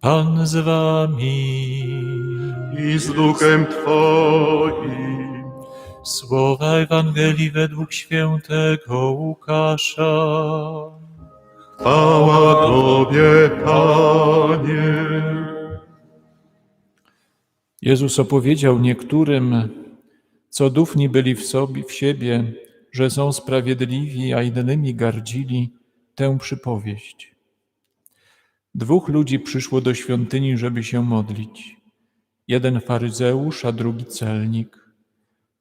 Pan z wami. i z duchem Twoim. Słowa Ewangelii według świętego Łukasza. Chwała Tobie, Panie. Jezus opowiedział niektórym, co dufni byli w sobie, w siebie, że są sprawiedliwi, a innymi gardzili, tę przypowieść. Dwóch ludzi przyszło do świątyni, żeby się modlić. Jeden faryzeusz, a drugi celnik.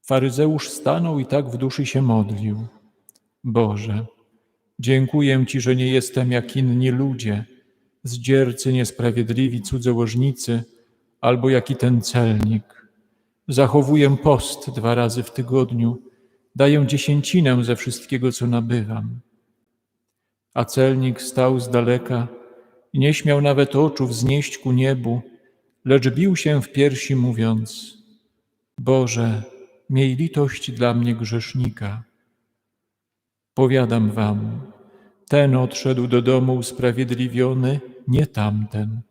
Faryzeusz stanął i tak w duszy się modlił. Boże, dziękuję Ci, że nie jestem jak inni ludzie, zdziercy, niesprawiedliwi, cudzołożnicy, albo jak i ten celnik. Zachowuję post dwa razy w tygodniu, daję dziesięcinę ze wszystkiego, co nabywam. A celnik stał z daleka nie śmiał nawet oczu wznieść ku niebu, lecz bił się w piersi, mówiąc: Boże, miej litość dla mnie grzesznika. Powiadam wam, ten odszedł do domu usprawiedliwiony, nie tamten.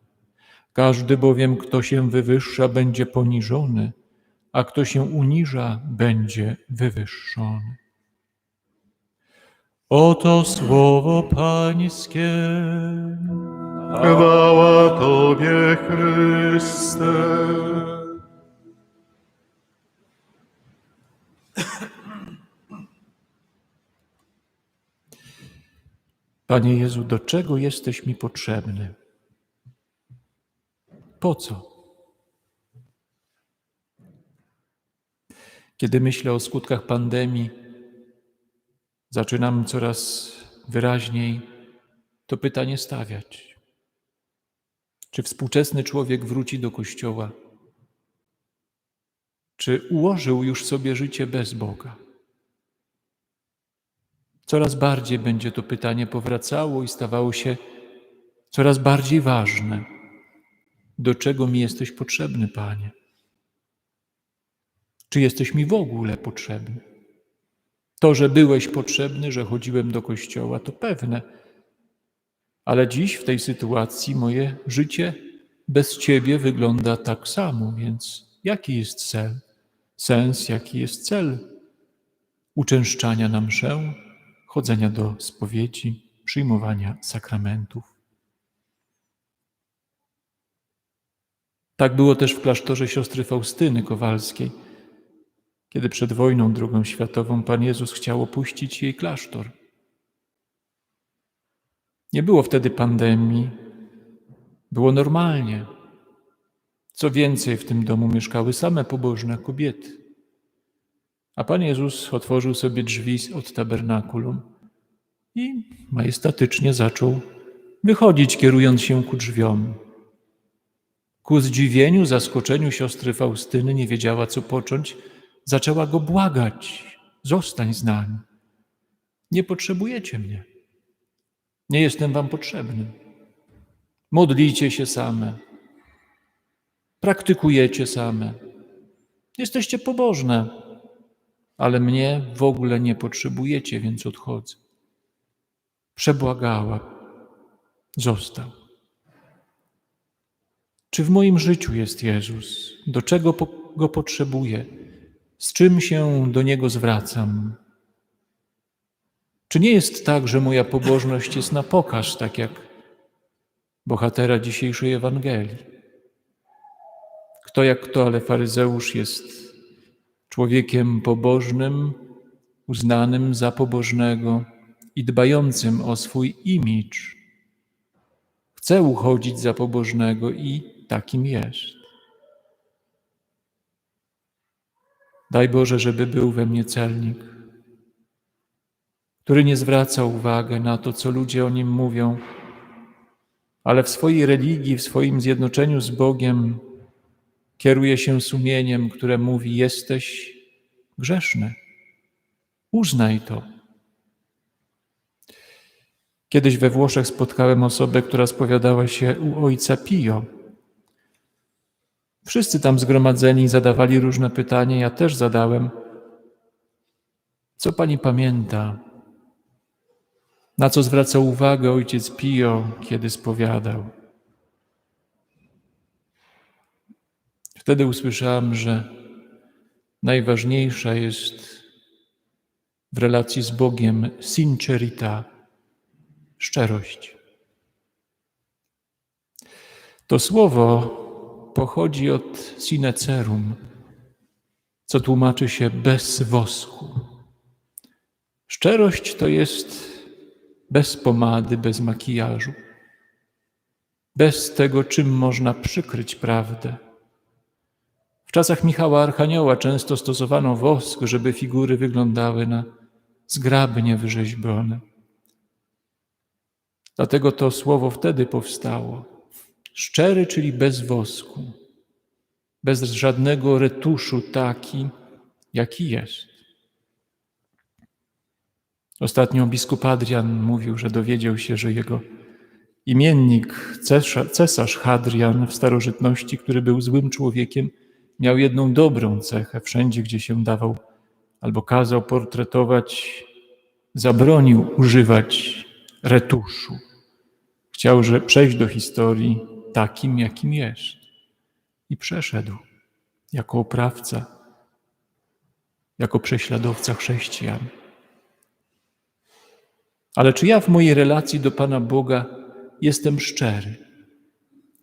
Każdy bowiem, kto się wywyższa, będzie poniżony, a kto się uniża, będzie wywyższony. Oto słowo Pańskie. Chwała Tobie, Chryste. Panie Jezu, do czego jesteś mi potrzebny? Po co? Kiedy myślę o skutkach pandemii, zaczynam coraz wyraźniej to pytanie stawiać. Czy współczesny człowiek wróci do kościoła? Czy ułożył już sobie życie bez Boga? Coraz bardziej będzie to pytanie powracało i stawało się coraz bardziej ważne. Do czego mi jesteś potrzebny, Panie? Czy jesteś mi w ogóle potrzebny? To, że byłeś potrzebny, że chodziłem do kościoła, to pewne. Ale dziś w tej sytuacji moje życie bez Ciebie wygląda tak samo, więc jaki jest cel? Sens, jaki jest cel uczęszczania na mszę, chodzenia do spowiedzi, przyjmowania sakramentów? Tak było też w klasztorze siostry Faustyny Kowalskiej, kiedy przed wojną drugą światową Pan Jezus chciał opuścić jej klasztor. Nie było wtedy pandemii, było normalnie. Co więcej, w tym domu mieszkały same pobożne kobiety. A Pan Jezus otworzył sobie drzwi od tabernakulum i majestatycznie zaczął wychodzić, kierując się ku drzwiom. Ku zdziwieniu, zaskoczeniu siostry Faustyny nie wiedziała, co począć, zaczęła go błagać: Zostań z nami. Nie potrzebujecie mnie. Nie jestem wam potrzebny. Modlijcie się same. Praktykujecie same. Jesteście pobożne, ale mnie w ogóle nie potrzebujecie, więc odchodzę. Przebłagała. Został. Czy w moim życiu jest Jezus? Do czego go potrzebuję? Z czym się do niego zwracam? Czy nie jest tak, że moja pobożność jest na pokaz, tak jak bohatera dzisiejszej Ewangelii? Kto jak kto, ale faryzeusz jest człowiekiem pobożnym, uznanym za pobożnego i dbającym o swój imidż. Chce uchodzić za pobożnego i takim jest. Daj Boże, żeby był we mnie celnik, który nie zwraca uwagi na to, co ludzie o nim mówią, ale w swojej religii, w swoim zjednoczeniu z Bogiem kieruje się sumieniem, które mówi: Jesteś grzeszny. Uznaj to. Kiedyś we Włoszech spotkałem osobę, która spowiadała się u ojca Pio. Wszyscy tam zgromadzeni zadawali różne pytania, ja też zadałem. Co pani pamięta? Na co zwracał uwagę ojciec Pio, kiedy spowiadał? Wtedy usłyszałem, że najważniejsza jest w relacji z Bogiem sincerita, szczerość. To słowo pochodzi od sinecerum, co tłumaczy się bez wosku. Szczerość to jest bez pomady, bez makijażu, bez tego, czym można przykryć prawdę. W czasach Michała Archanioła często stosowano wosk, żeby figury wyglądały na zgrabnie wyrzeźbione. Dlatego to słowo wtedy powstało. Szczery, czyli bez wosku, bez żadnego retuszu, taki, jaki jest. Ostatnio biskup Adrian mówił, że dowiedział się, że jego imiennik, cesarz, Hadrian w starożytności, który był złym człowiekiem, miał jedną dobrą cechę. Wszędzie, gdzie się dawał albo kazał portretować, zabronił używać retuszu. Chciał że przejść do historii takim, jakim jest. I przeszedł jako oprawca, jako prześladowca chrześcijan. Ale czy ja w mojej relacji do Pana Boga jestem szczery?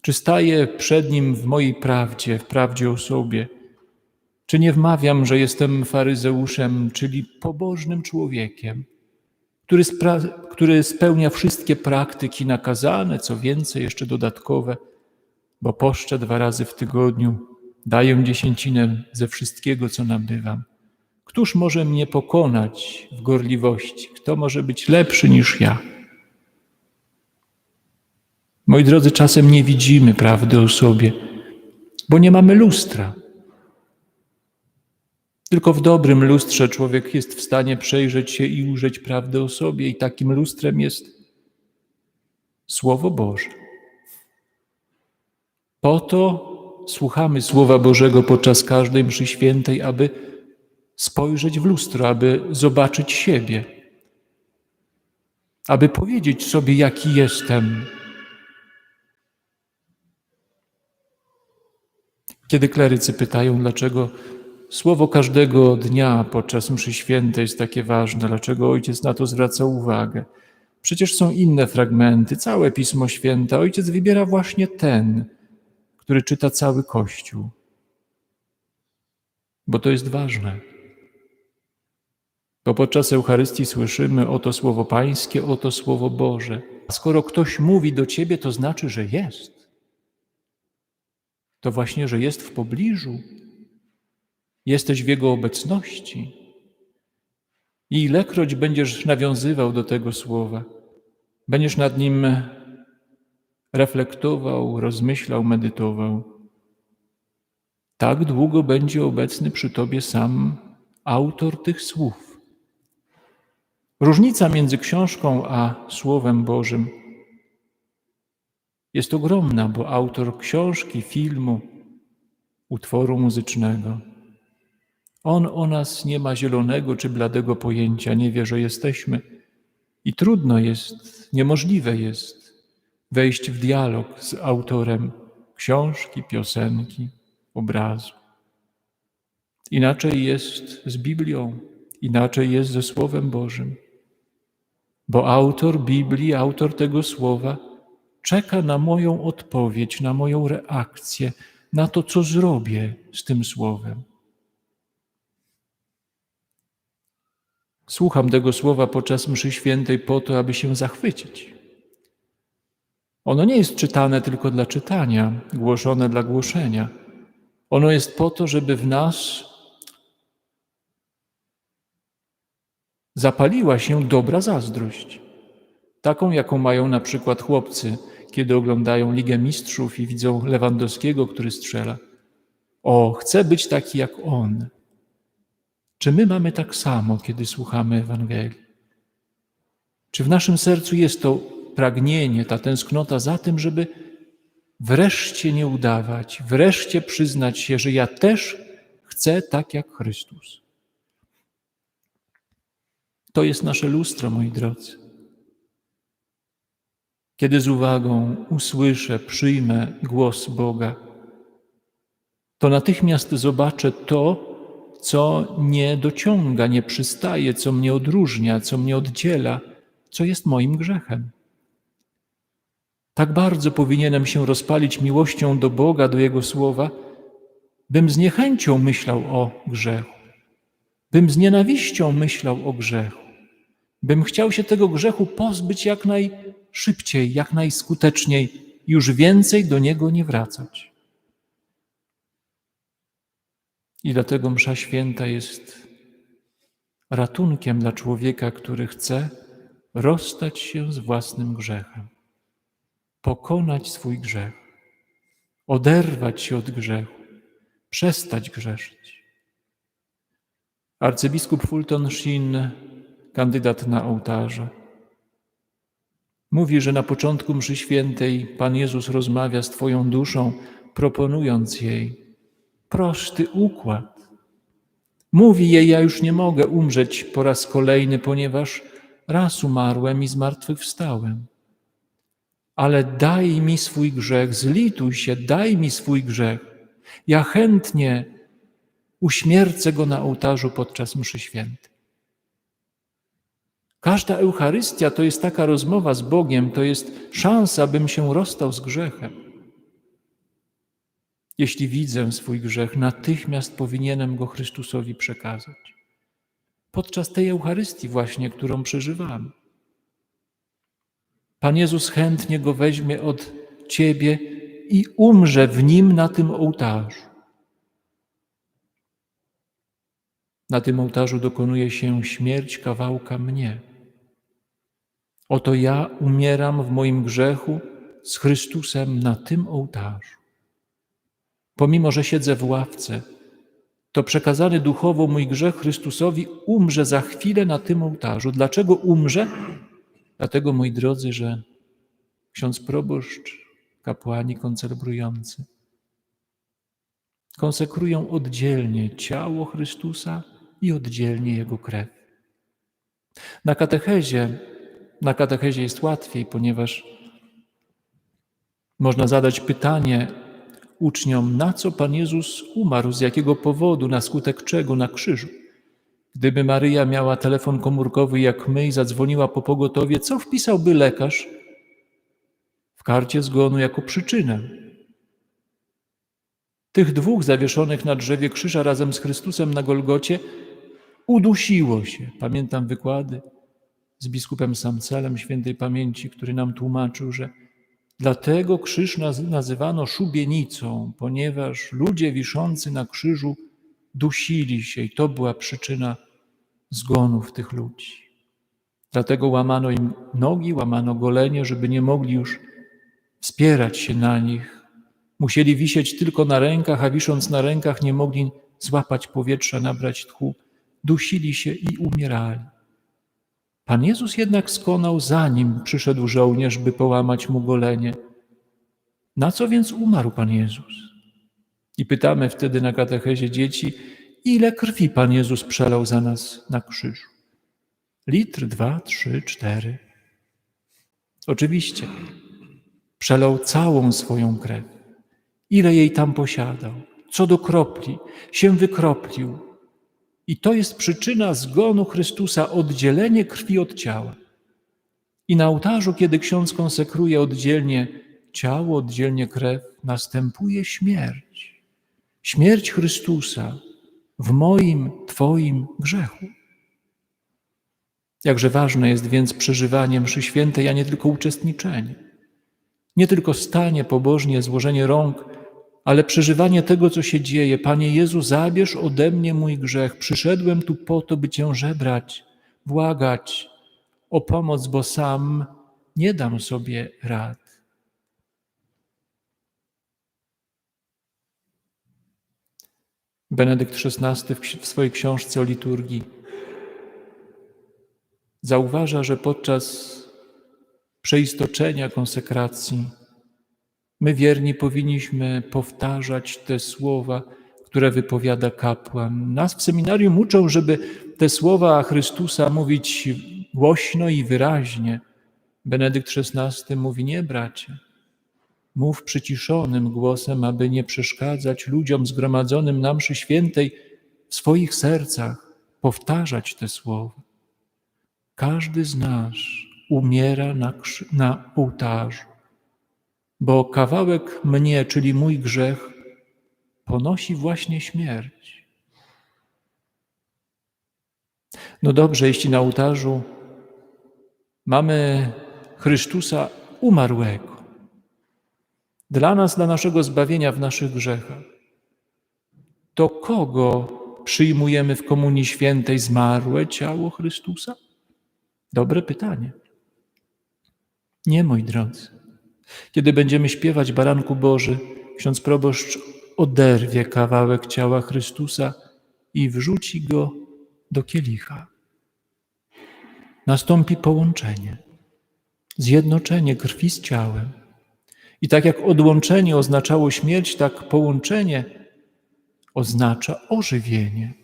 Czy staję przed Nim w mojej prawdzie, w prawdzie o sobie? Czy nie wmawiam, że jestem faryzeuszem, czyli pobożnym człowiekiem, który, który spełnia wszystkie praktyki nakazane, co więcej, jeszcze dodatkowe, bo poszczę dwa razy w tygodniu, daję dziesięcinę ze wszystkiego, co nabywam. Któż może mnie pokonać w gorliwości? Kto może być lepszy niż ja? Moi drodzy, czasem nie widzimy prawdy o sobie, bo nie mamy lustra. Tylko w dobrym lustrze człowiek jest w stanie przejrzeć się i ujrzeć prawdę o sobie, i takim lustrem jest Słowo Boże. Po to słuchamy Słowa Bożego podczas każdej mszy świętej, aby spojrzeć w lustro, aby zobaczyć siebie, aby powiedzieć sobie, jaki jestem. Kiedy klerycy pytają, dlaczego słowo każdego dnia podczas mszy świętej jest takie ważne, dlaczego ojciec na to zwraca uwagę, przecież są inne fragmenty, całe Pismo Święte. Ojciec wybiera właśnie ten, który czyta cały Kościół, bo to jest ważne. Bo podczas Eucharystii słyszymy oto słowo Pańskie, oto słowo Boże. A skoro ktoś mówi do ciebie, to znaczy, że jest. To właśnie, że jest w pobliżu. Jesteś w Jego obecności. I ilekroć będziesz nawiązywał do tego słowa, będziesz nad nim reflektował, rozmyślał, medytował, tak długo będzie obecny przy tobie sam autor tych słów. Różnica między książką a Słowem Bożym jest ogromna, bo autor książki, filmu, utworu muzycznego, on o nas nie ma zielonego czy bladego pojęcia, nie wie, że jesteśmy. I trudno jest, niemożliwe jest wejść w dialog z autorem książki, piosenki, obrazu. Inaczej jest z Biblią, inaczej jest ze Słowem Bożym. Bo autor Biblii, autor tego słowa, czeka na moją odpowiedź, na moją reakcję, na to, co zrobię z tym słowem. Słucham tego słowa podczas mszy świętej po to, aby się zachwycić. Ono nie jest czytane tylko dla czytania, głoszone dla głoszenia. Ono jest po to, żeby w nas zapaliła się dobra zazdrość. Taką, jaką mają na przykład chłopcy, kiedy oglądają Ligę Mistrzów i widzą Lewandowskiego, który strzela. O, chcę być taki jak on. Czy my mamy tak samo, kiedy słuchamy Ewangelii? Czy w naszym sercu jest to pragnienie, ta tęsknota za tym, żeby wreszcie nie udawać, wreszcie przyznać się, że ja też chcę tak jak Chrystus? To jest nasze lustro, moi drodzy. Kiedy z uwagą usłyszę, przyjmę głos Boga, to natychmiast zobaczę to, co nie dociąga, nie przystaje, co mnie odróżnia, co mnie oddziela, co jest moim grzechem. Tak bardzo powinienem się rozpalić miłością do Boga, do Jego słowa, bym z niechęcią myślał o grzechu, bym z nienawiścią myślał o grzechu, bym chciał się tego grzechu pozbyć jak najszybciej, jak najskuteczniej, już więcej do niego nie wracać. I dlatego Msza Święta jest ratunkiem dla człowieka, który chce rozstać się z własnym grzechem, pokonać swój grzech, oderwać się od grzechu, przestać grzeszyć. Arcybiskup Fulton Sheen, kandydat na ołtarze, mówi, że na początku mszy świętej Pan Jezus rozmawia z Twoją duszą, proponując jej prosty układ. Mówi jej: Ja już nie mogę umrzeć po raz kolejny, ponieważ raz umarłem i zmartwychwstałem. Ale daj mi swój grzech, zlituj się, daj mi swój grzech. Ja chętnie uśmiercę go na ołtarzu podczas mszy świętej. Każda Eucharystia to jest taka rozmowa z Bogiem, to jest szansa, bym się rozstał z grzechem. Jeśli widzę swój grzech, natychmiast powinienem go Chrystusowi przekazać. Podczas tej Eucharystii, właśnie, którą przeżywamy. Pan Jezus chętnie go weźmie od ciebie i umrze w nim na tym ołtarzu. Na tym ołtarzu dokonuje się śmierć kawałka mnie. Oto ja umieram w moim grzechu z Chrystusem na tym ołtarzu. Pomimo, że siedzę w ławce, to przekazany duchowo mój grzech Chrystusowi umrze za chwilę na tym ołtarzu. Dlaczego umrze? Dlatego, moi drodzy, że ksiądz proboszcz, kapłani koncelebrujący konsekrują oddzielnie ciało Chrystusa i oddzielnie Jego krew. Na katechezie, na katechezie jest łatwiej, ponieważ można zadać pytanie uczniom, na co Pan Jezus umarł, z jakiego powodu, na skutek czego na krzyżu. Gdyby Maryja miała telefon komórkowy jak my i zadzwoniła po pogotowie, co wpisałby lekarz w karcie zgonu jako przyczynę? Tych dwóch zawieszonych na drzewie krzyża razem z Chrystusem na Golgocie udusiło się. Pamiętam wykłady z biskupem Samcelem świętej pamięci, który nam tłumaczył, że dlatego krzyż naz- nazywano szubienicą, ponieważ ludzie wiszący na krzyżu dusili się i to była przyczyna zgonów tych ludzi. Dlatego łamano im nogi, łamano golenie, żeby nie mogli już wspierać się na nich. Musieli wisieć tylko na rękach, a wisząc na rękach nie mogli złapać powietrza, nabrać tchu. Dusili się i umierali. Pan Jezus jednak skonał, zanim przyszedł żołnierz, by połamać mu golenie. Na co więc umarł Pan Jezus? I pytamy wtedy na katechezie dzieci, ile krwi Pan Jezus przelał za nas na krzyżu? Litr, dwa, trzy, cztery. Oczywiście, przelał całą swoją krew. Ile jej tam posiadał, co do kropli, się wykroplił. I to jest przyczyna zgonu Chrystusa, oddzielenie krwi od ciała. I na ołtarzu, kiedy ksiądz konsekruje oddzielnie ciało, oddzielnie krew, następuje śmierć. Śmierć Chrystusa w moim, Twoim grzechu. Jakże ważne jest więc przeżywanie mszy świętej, a nie tylko uczestniczenie. Nie tylko stanie pobożnie, złożenie rąk, ale przeżywanie tego, co się dzieje. Panie Jezu, zabierz ode mnie mój grzech. Przyszedłem tu po to, by Cię żebrać, błagać o pomoc, bo sam nie dam sobie rad. Benedykt XVI w swojej książce o liturgii zauważa, że podczas przeistoczenia konsekracji my wierni powinniśmy powtarzać te słowa, które wypowiada kapłan. Nas w seminarium uczą, żeby te słowa Chrystusa mówić głośno i wyraźnie. Benedykt XVI mówi: Nie, bracie, Mów przyciszonym głosem, aby nie przeszkadzać ludziom zgromadzonym na mszy świętej w swoich sercach powtarzać te słowa. Każdy z nas umiera na, na ołtarzu, bo kawałek mnie, czyli mój grzech, ponosi właśnie śmierć. No dobrze, jeśli na ołtarzu mamy Chrystusa umarłego, dla nas, dla naszego zbawienia w naszych grzechach, to kogo przyjmujemy w Komunii Świętej zmarłe ciało Chrystusa? Dobre pytanie. Nie, moi drodzy. Kiedy będziemy śpiewać Baranku Boży, ksiądz proboszcz oderwie kawałek ciała Chrystusa i wrzuci go do kielicha. Nastąpi połączenie, zjednoczenie krwi z ciałem. I tak jak odłączenie oznaczało śmierć, tak połączenie oznacza ożywienie.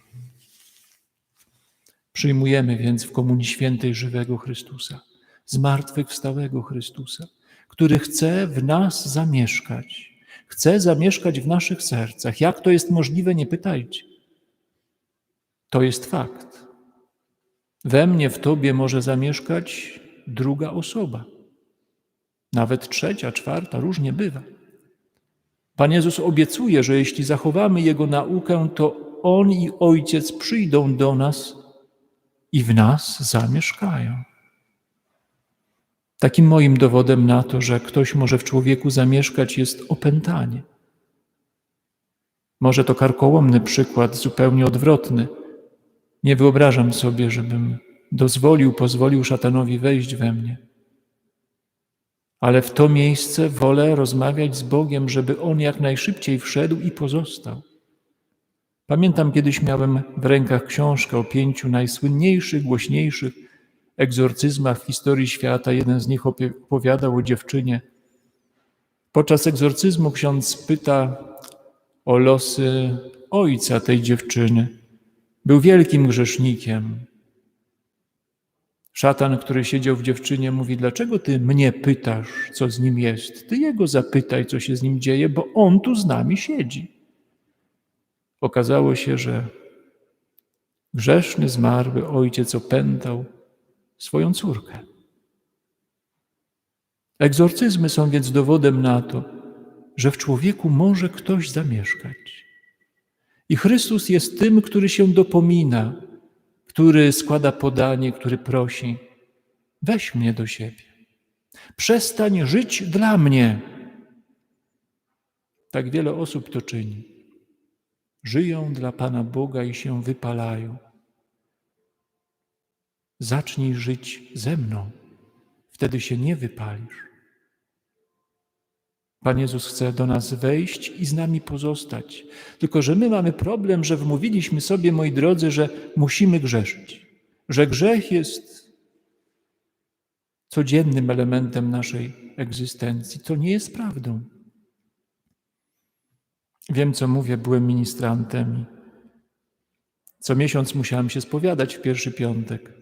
Przyjmujemy więc w Komunii Świętej żywego Chrystusa, zmartwychwstałego Chrystusa, który chce w nas zamieszkać, chce zamieszkać w naszych sercach. Jak to jest możliwe, nie pytajcie. To jest fakt. We mnie, w Tobie może zamieszkać druga osoba, nawet trzecia, czwarta, różnie bywa. Pan Jezus obiecuje, że jeśli zachowamy Jego naukę, to On i Ojciec przyjdą do nas i w nas zamieszkają. Takim moim dowodem na to, że ktoś może w człowieku zamieszkać, jest opętanie. Może to karkołomny przykład, zupełnie odwrotny. Nie wyobrażam sobie, żebym dozwolił, pozwolił szatanowi wejść we mnie. Ale w to miejsce wolę rozmawiać z Bogiem, żeby On jak najszybciej wszedł i pozostał. Pamiętam, kiedyś miałem w rękach książkę o pięciu najsłynniejszych, głośniejszych egzorcyzmach w historii świata. Jeden z nich opowiadał o dziewczynie. Podczas egzorcyzmu ksiądz pyta o losy ojca tej dziewczyny. Był wielkim grzesznikiem. Szatan, który siedział w dziewczynie, mówi: Dlaczego ty mnie pytasz, co z nim jest? Ty jego zapytaj, co się z nim dzieje, bo on tu z nami siedzi. Okazało się, że grzeszny, zmarły ojciec opętał swoją córkę. Egzorcyzmy są więc dowodem na to, że w człowieku może ktoś zamieszkać. I Chrystus jest tym, który się dopomina, który składa podanie, który prosi: weź mnie do siebie. Przestań żyć dla mnie. Tak wiele osób to czyni. Żyją dla Pana Boga i się wypalają. Zacznij żyć ze mną, wtedy się nie wypalisz. Pan Jezus chce do nas wejść i z nami pozostać. Tylko, że my mamy problem, że wmówiliśmy sobie, moi drodzy, że musimy grzeszyć, że grzech jest codziennym elementem naszej egzystencji. To nie jest prawdą. Wiem, co mówię, byłem ministrantem co miesiąc musiałem się spowiadać w pierwszy piątek.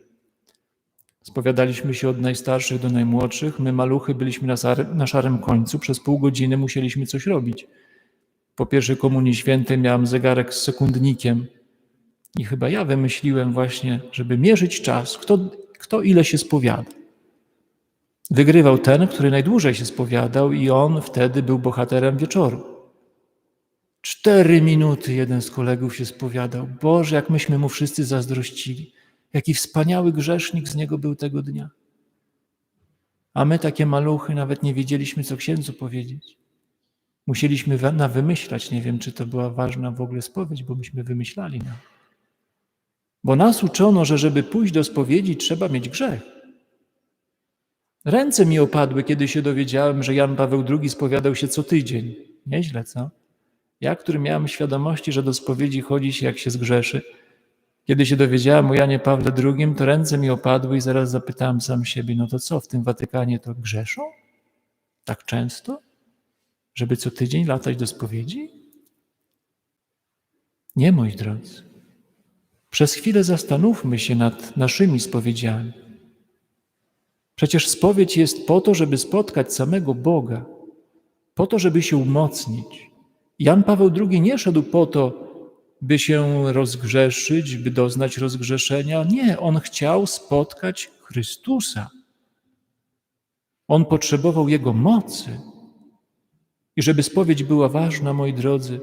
Spowiadaliśmy się od najstarszych do najmłodszych. My, maluchy, byliśmy na, na szarym końcu. Przez pół godziny musieliśmy coś robić. Po pierwszej komunii świętej miałem zegarek z sekundnikiem i chyba ja wymyśliłem właśnie, żeby mierzyć czas, kto, kto ile się spowiada. Wygrywał ten, który najdłużej się spowiadał i on wtedy był bohaterem wieczoru. Cztery minuty jeden z kolegów się spowiadał. Boże, jak myśmy mu wszyscy zazdrościli. Jaki wspaniały grzesznik z niego był tego dnia. A my, takie maluchy, nawet nie wiedzieliśmy, co księdzu powiedzieć. Musieliśmy na wymyślać. Nie wiem, czy to była ważna w ogóle spowiedź, bo myśmy wymyślali na. Bo nas uczono, że żeby pójść do spowiedzi, trzeba mieć grzech. Ręce mi opadły, kiedy się dowiedziałem, że Jan Paweł II spowiadał się co tydzień. Nieźle, co? Ja, który miałem świadomości, że do spowiedzi chodzi się, jak się zgrzeszy, kiedy się dowiedziałem o Janie Pawle II, to ręce mi opadły i zaraz zapytałem sam siebie, no to co, w tym Watykanie to grzeszą? Tak często? Żeby co tydzień latać do spowiedzi? Nie, moi drodzy. Przez chwilę zastanówmy się nad naszymi spowiedziami. Przecież spowiedź jest po to, żeby spotkać samego Boga. po to, żeby się umocnić. Jan Paweł II nie szedł po to, by się rozgrzeszyć, by doznać rozgrzeszenia. Nie, on chciał spotkać Chrystusa. On potrzebował Jego mocy. I żeby spowiedź była ważna, moi drodzy,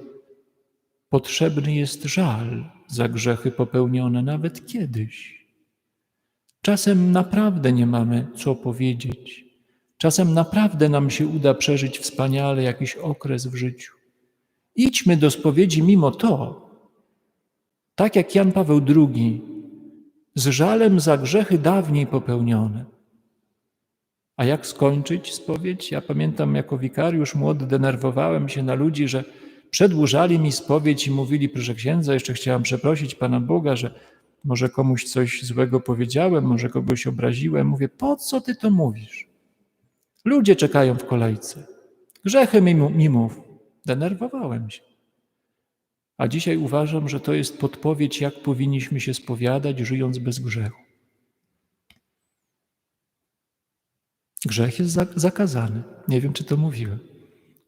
potrzebny jest żal za grzechy popełnione nawet kiedyś. Czasem naprawdę nie mamy co powiedzieć. Czasem naprawdę nam się uda przeżyć wspaniale jakiś okres w życiu. Idźmy do spowiedzi mimo to, tak jak Jan Paweł II, z żalem za grzechy dawniej popełnione. A jak skończyć spowiedź? Ja pamiętam, jako wikariusz młody denerwowałem się na ludzi, że przedłużali mi spowiedź i mówili, proszę księdza, jeszcze chciałam przeprosić Pana Boga, że może komuś coś złego powiedziałem, może kogoś obraziłem. Mówię, po co ty to mówisz? Ludzie czekają w kolejce. Grzechy mi, mi mów. Denerwowałem się. A dzisiaj uważam, że to jest podpowiedź, jak powinniśmy się spowiadać, żyjąc bez grzechu. Grzech jest za- zakazany. Nie wiem, czy to mówiłem.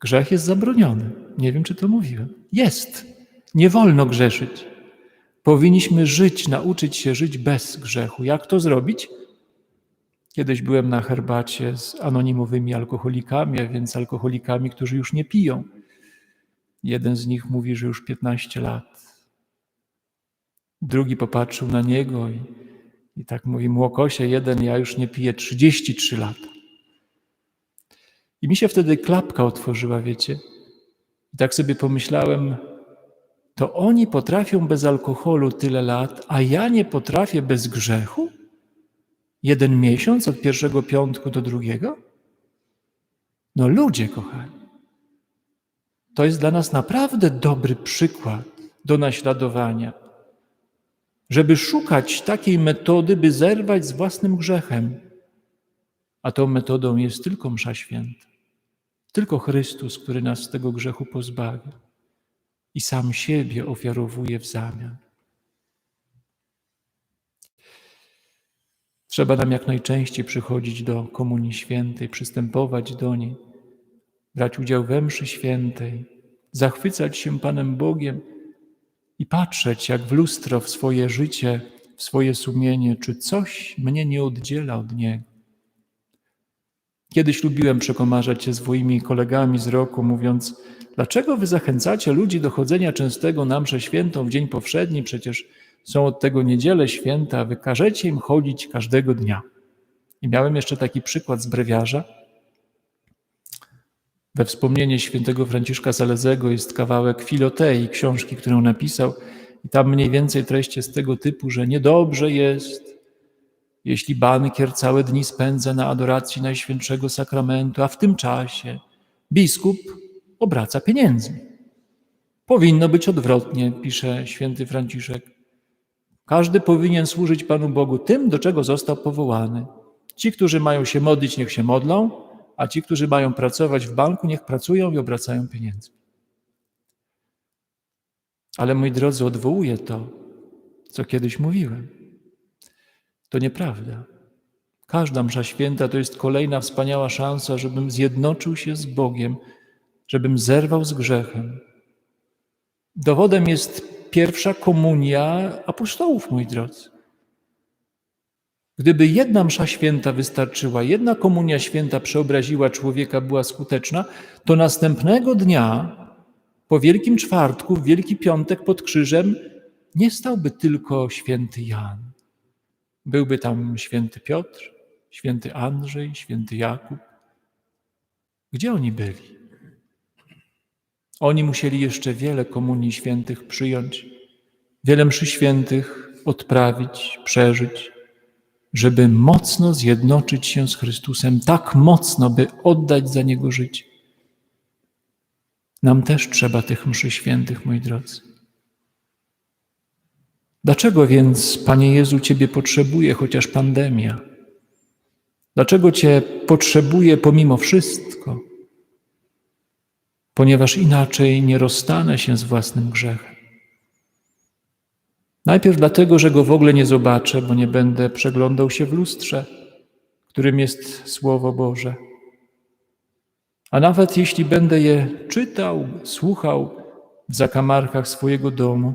Grzech jest zabroniony. Nie wiem, czy to mówiłem. Jest. Nie wolno grzeszyć. Powinniśmy żyć, nauczyć się żyć bez grzechu. Jak to zrobić? Kiedyś byłem na herbacie z anonimowymi alkoholikami, a więc alkoholikami, którzy już nie piją. Jeden z nich mówi, że już 15 lat. Drugi popatrzył na niego i, i tak mówi: Młokosie, jeden, ja już nie piję 33 lata. I mi się wtedy klapka otworzyła, wiecie. I tak sobie pomyślałem, to oni potrafią bez alkoholu tyle lat, a ja nie potrafię bez grzechu? Jeden miesiąc od pierwszego piątku do drugiego? No ludzie, kochani. To jest dla nas naprawdę dobry przykład do naśladowania, żeby szukać takiej metody, by zerwać z własnym grzechem. A tą metodą jest tylko Msza Święta, tylko Chrystus, który nas z tego grzechu pozbawia i sam siebie ofiarowuje w zamian. Trzeba nam jak najczęściej przychodzić do Komunii Świętej, przystępować do niej, brać udział we mszy świętej, zachwycać się Panem Bogiem i patrzeć jak w lustro w swoje życie, w swoje sumienie, czy coś mnie nie oddziela od Niego. Kiedyś lubiłem przekomarzać się z moimi kolegami z roku, mówiąc, dlaczego wy zachęcacie ludzi do chodzenia częstego na mszę świętą w dzień powszedni, przecież są od tego niedziele święta, wy każecie im chodzić każdego dnia. I miałem jeszcze taki przykład z brewiarza, we wspomnienie świętego Franciszka Salezego jest kawałek Filotei, książki, którą napisał, i tam mniej więcej treść jest tego typu, że niedobrze jest, jeśli bankier całe dni spędza na adoracji Najświętszego Sakramentu, a w tym czasie biskup obraca pieniędzmi. Powinno być odwrotnie, pisze święty Franciszek. Każdy powinien służyć Panu Bogu tym, do czego został powołany. Ci, którzy mają się modlić, niech się modlą, a ci, którzy mają pracować w banku, niech pracują i obracają pieniędzmi. Ale moi drodzy, odwołuję to, co kiedyś mówiłem. To nieprawda. Każda msza święta to jest kolejna wspaniała szansa, żebym zjednoczył się z Bogiem, żebym zerwał z grzechem. Dowodem jest pierwsza komunia apostołów, moi drodzy. Gdyby jedna msza święta wystarczyła, jedna komunia święta przeobraziła człowieka, była skuteczna, to następnego dnia, po Wielkim Czwartku, w Wielki Piątek pod krzyżem, nie stałby tylko święty Jan. Byłby tam święty Piotr, święty Andrzej, święty Jakub. Gdzie oni byli? Oni musieli jeszcze wiele komunii świętych przyjąć, wiele mszy świętych odprawić, przeżyć żeby mocno zjednoczyć się z Chrystusem, tak mocno, by oddać za Niego życie. Nam też trzeba tych mszy świętych, moi drodzy. Dlaczego więc, Panie Jezu, Ciebie potrzebuję, chociaż pandemia? Dlaczego Cię potrzebuję pomimo wszystko? Ponieważ inaczej nie rozstanę się z własnym grzechem. Najpierw dlatego, że go w ogóle nie zobaczę, bo nie będę przeglądał się w lustrze, którym jest Słowo Boże. A nawet jeśli będę je czytał, słuchał w zakamarkach swojego domu,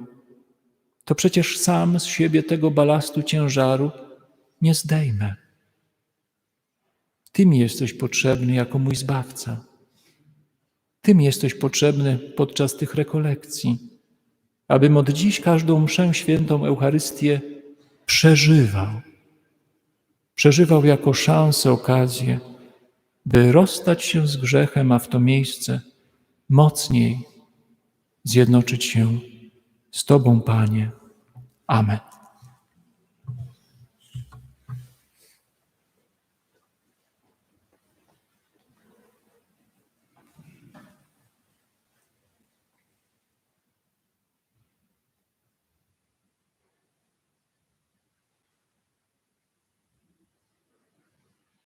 to przecież sam z siebie tego balastu ciężaru nie zdejmę. Ty mi jesteś potrzebny jako mój zbawca. Ty mi jesteś potrzebny podczas tych rekolekcji, abym od dziś każdą mszę świętą Eucharystię przeżywał. Przeżywał jako szansę, okazję, by rozstać się z grzechem, a w to miejsce mocniej zjednoczyć się z Tobą, Panie. Amen.